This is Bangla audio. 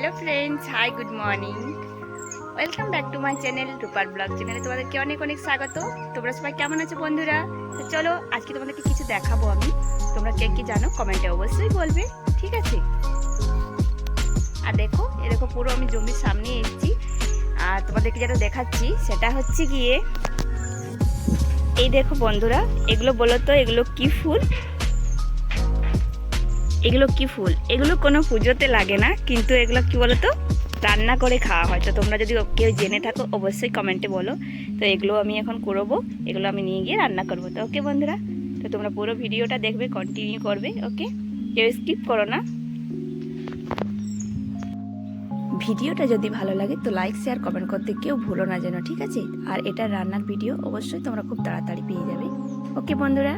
Hello friends, hi, good morning. Welcome back to my channel রূপার ব্লগ চ্যানেলে তোমাদেরকে অনেক অনেক স্বাগত। তোমরা সবাই কেমন আছো বন্ধুরা? তো চলো, আজকে তোমাদেরকে কিছু দেখাবো আমি। তোমরা কে কি জানো, কমেন্টে অবশ্যই বলবে, ঠিক আছে? আর দেখো এরকম পুরো আমি জমির সামনে এসেছি। আর তোমাদেরকে যেটা দেখাচ্ছি, সেটা হচ্ছে গিয়ে, এই দেখো বন্ধুরা, এগুলো বলো তো, এগুলো কি ফুল? এগুলো কি ফুল? এগুলো কোনো পুজোতে লাগে না, কিন্তু এগুলো কি বলো তো রান্না করে খাওয়া হয়। তো তোমরা যদি কেউ জেনে থাকো, অবশ্যই কমেন্টে বলো। তো এগুলো আমি এখন করব, এগুলো আমি নিয়ে গিয়ে রান্না করব। তো ওকে বন্ধুরা? তো তোমরা পুরো ভিডিওটা দেখবে কন্টিনিউ করবে ওকে কেউ স্কিপ করো না। ভিডিওটা যদি ভালো লাগে, তো লাইক শেয়ার কমেন্ট করতে কেউ ভুলো না যেন, ঠিক আছে? আর এটা রান্নার ভিডিও অবশ্যই তোমরা খুব তাড়াতাড়ি পেয়ে যাবে। ওকে বন্ধুরা?